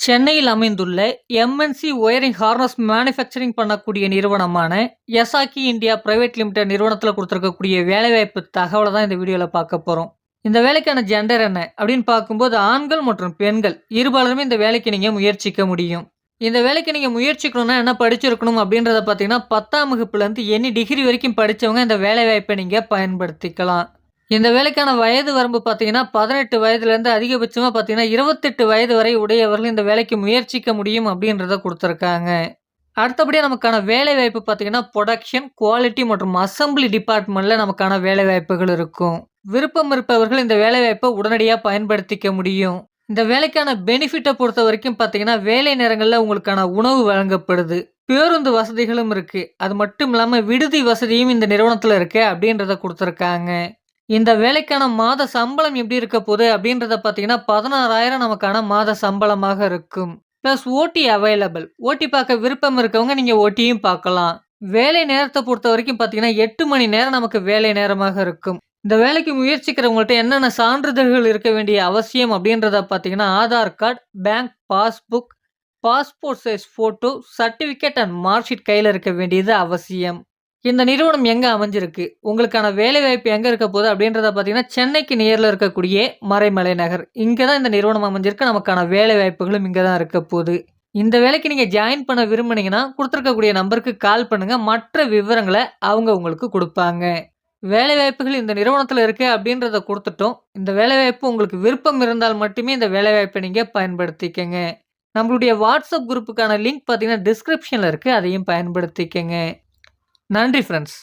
சென்னையில் அமைந்துள்ள MNC wiring harness manufacturing பண்ணக்கூடிய நிறுவனமான எசாக்கி இந்தியா பிரைவேட் லிமிடெட் நிறுவனத்தில் கொடுத்துருக்கக்கூடிய வேலைவாய்ப்பு தகவலை தான் இந்த வீடியோவில் பார்க்க போகிறோம் இந்த வேலைக்கான ஜெண்டர் என்ன அப்படின்னு பார்க்கும்போது ஆண்கள் மற்றும் பெண்கள் இருபாலருமே இந்த வேலைக்கு நீங்கள் முயற்சிக்க முடியும். இந்த வேலைக்கு நீங்கள் முயற்சிக்கணும்னா என்ன படிச்சிருக்கணும் அப்படின்றத பார்த்தீங்கன்னா பத்தாம் வகுப்புலேருந்து எனி டிகிரி வரைக்கும் படித்தவங்க இந்த வேலைவாய்ப்பை நீங்கள் பயன்படுத்திக்கலாம். இந்த வேலைக்கான வயது வரம்பு பார்த்தீங்கன்னா பதினெட்டு வயதுலேருந்து அதிகபட்சமாக பார்த்தீங்கன்னா இருபத்தெட்டு வயது வரை உடையவர்கள் இந்த வேலைக்கு முயற்சிக்க முடியும் அப்படின்றத கொடுத்துருக்காங்க. அடுத்தபடியாக நமக்கான வேலை வாய்ப்பு பார்த்தீங்கன்னா ப்ரொடக்ஷன் குவாலிட்டி மற்றும் அசம்பிளி டிபார்ட்மெண்ட்டில் நமக்கான வேலை வாய்ப்புகள் இருக்கும். விருப்பம் இருப்பவர்கள் இந்த வேலை வாய்ப்பை உடனடியாக பயன்படுத்திக்க முடியும். இந்த வேலைக்கான பெனிஃபிட்டை பொறுத்த வரைக்கும் பார்த்தீங்கன்னா வேலை நேரங்களில் உங்களுக்கான உணவு வழங்கப்படுது. பேருந்து வசதிகளும் இருக்குது அது மட்டும் இல்லாமல் விடுதி வசதியும் இந்த நிறுவனத்தில் இருக்குது அப்படின்றத கொடுத்துருக்காங்க. இந்த வேலைக்கான மாத சம்பளம் எப்படி இருக்க போகுது அப்படின்றத பார்த்தீங்கன்னா பதினாறாயிரம் நமக்கான மாத சம்பளமாக இருக்கும். ப்ளஸ் ஓட்டி அவைலபிள் ஓட்டி பார்க்க விருப்பம் இருக்கவங்க நீங்கள் ஓட்டியும் பார்க்கலாம். வேலை நேரத்தை பொறுத்த வரைக்கும் பார்த்தீங்கன்னா எட்டு மணி நேரம் நமக்கு வேலை நேரமாக இருக்கும். இந்த வேலைக்கு முயற்சிக்கிறவங்கள்ட்ட என்னென்ன சான்றிதழ்கள் இருக்க வேண்டிய அவசியம் அப்படின்றத பார்த்தீங்கன்னா Aadhaar card bank passbook passport size photo certificate and marksheet கையில் இருக்க வேண்டியது அவசியம். இந்த நிறுவனம் எங்கே அமைஞ்சிருக்கு? உங்களுக்கான வேலைவாய்ப்பு எங்கே இருக்க போகுது? அப்படின்றத பார்த்தீங்கன்னா சென்னைக்கு நேரில் இருக்கக்கூடிய மறைமலை நகர். இங்கே தான் இந்த நிறுவனம் அமைஞ்சிருக்கு. நமக்கான வேலை வாய்ப்புகளும் இங்கே தான் இருக்க போகுது. இந்த வேலைக்கு நீங்கள் ஜாயின் பண்ண விரும்புனீங்கன்னா கொடுத்துருக்கக்கூடிய நம்பருக்கு கால் பண்ணுங்கள் மற்ற விவரங்களை அவங்க உங்களுக்கு கொடுப்பாங்க. வேலை வாய்ப்புகள் இந்த நிறுவனத்தில் இருக்கு அப்படின்றத கொடுத்துட்டோம். இந்த வேலைவாய்ப்பு உங்களுக்கு விருப்பம் இருந்தால் மட்டுமே இந்த வேலைவாய்ப்பை நீங்கள் பயன்படுத்திக்கங்க. நம்மளுடைய வாட்ஸ்அப் குரூப்புக்கான லிங்க் பார்த்தீங்கன்னா டிஸ்கிரிப்ஷனில் இருக்குது அதையும் பயன்படுத்திக்கங்க. நன்றி ஃப்ரெண்ட்ஸ்